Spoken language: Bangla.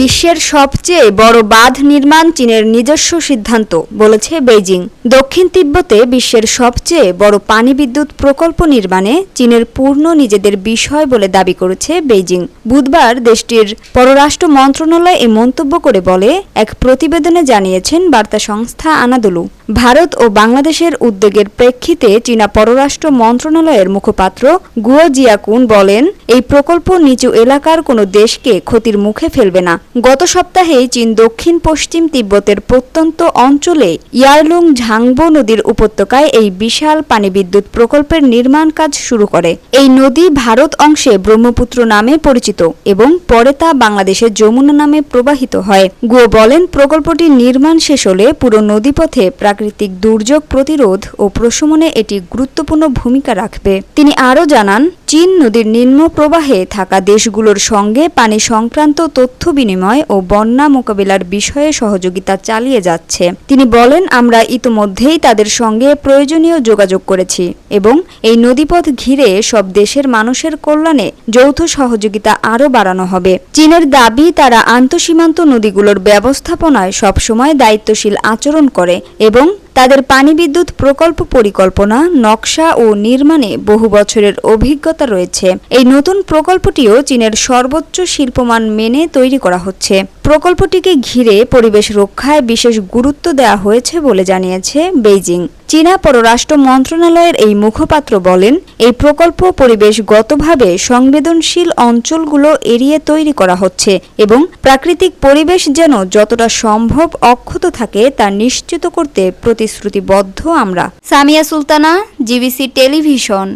বিশ্বের সবচেয়ে বড় বাঁধ নির্মাণ চীনের নিজস্ব সিদ্ধান্ত, বলেছে বেইজিং। দক্ষিণ তিব্বতে বিশ্বের সবচেয়ে বড় পানি বিদ্যুৎ প্রকল্প নির্মাণে চীনের পূর্ণ নিজেদের বিষয় বলে দাবি করেছে বেইজিং। বুধবার দেশটির পররাষ্ট্র মন্ত্রণালয় এ মন্তব্য করে বলে এক প্রতিবেদনে জানিয়েছেন বার্তা সংস্থা আনাদুলু। ভারত ও বাংলাদেশের উদ্যোগের প্রেক্ষিতে চীনা পররাষ্ট্র মন্ত্রণালয়ের মুখপাত্র গুয়ো জিয়াকুন বলেন, এই প্রকল্প নিচু এলাকার কোনো দেশকে ক্ষতির মুখে ফেলবে না। গত সপ্তাহে চীন দক্ষিণ পশ্চিম তিব্বতের প্রত্যন্ত অঞ্চলে ইয়ারলুং ঝাংবো নদীর উপত্যকায় এই বিশাল পানি বিদ্যুৎ প্রকল্পের নির্মাণ কাজ শুরু করে। এই নদী ভারত অংশে ব্রহ্মপুত্র নামে পরিচিত এবং পরে তা বাংলাদেশের যমুনা নামে প্রবাহিত হয়। গুয়ো বলেন প্রকল্পটি নির্মাণ শেষ হলে পুরো নদীপথে প্রাকৃতিক দুর্যোগ প্রতিরোধ ও প্রশমনে এটি গুরুত্বপূর্ণ ভূমিকা রাখবে। তিনি আরও জানান চীন নদীর নিম্ন প্রবাহে থাকা দেশগুলোর সঙ্গে পানি সংক্রান্ত তথ্য বিনিময় ও বন্যা মোকাবিলার বিষয়ে সহযোগিতা চালিয়ে যাচ্ছে। তিনি বলেন, আমরা ইতোমধ্যেই তাদের সঙ্গে প্রয়োজনীয় যোগাযোগ করেছি এবং এই নদীপথ ঘিরে সব দেশের মানুষের কল্যাণে যৌথ সহযোগিতা আরও বাড়ানো হবে। চীনের দাবি, তারা আন্তঃসীমান্ত নদীগুলোর ব্যবস্থাপনায় সবসময় দায়িত্বশীল আচরণ করে এবং তাদের পানি বিদ্যুৎ প্রকল্প পরিকল্পনা, নকশা ও নির্মাণে বহু বছরের অভিজ্ঞতা রয়েছে। এই নতুন প্রকল্পটিও চীনের সর্বোচ্চ শিল্পমান মেনে তৈরি করা হচ্ছে। প্রকল্পটিকে ঘিরে পরিবেশ রক্ষায় বিশেষ গুরুত্ব দেওয়া হয়েছে বলে জানিয়েছে বেইজিং। চীনা পররাষ্ট্র মন্ত্রণালয়ের এই মুখপাত্র বলেন, এই প্রকল্প পরিবেশগতভাবে সংবেদনশীল অঞ্চলগুলো এড়িয়ে তৈরি করা হচ্ছে এবং প্রাকৃতিক পরিবেশ যেন যতটা সম্ভব অক্ষত থাকে তা নিশ্চিত করতে প্রতিশ্রুতিবদ্ধ আমরা। Samia Sultana, GBC television.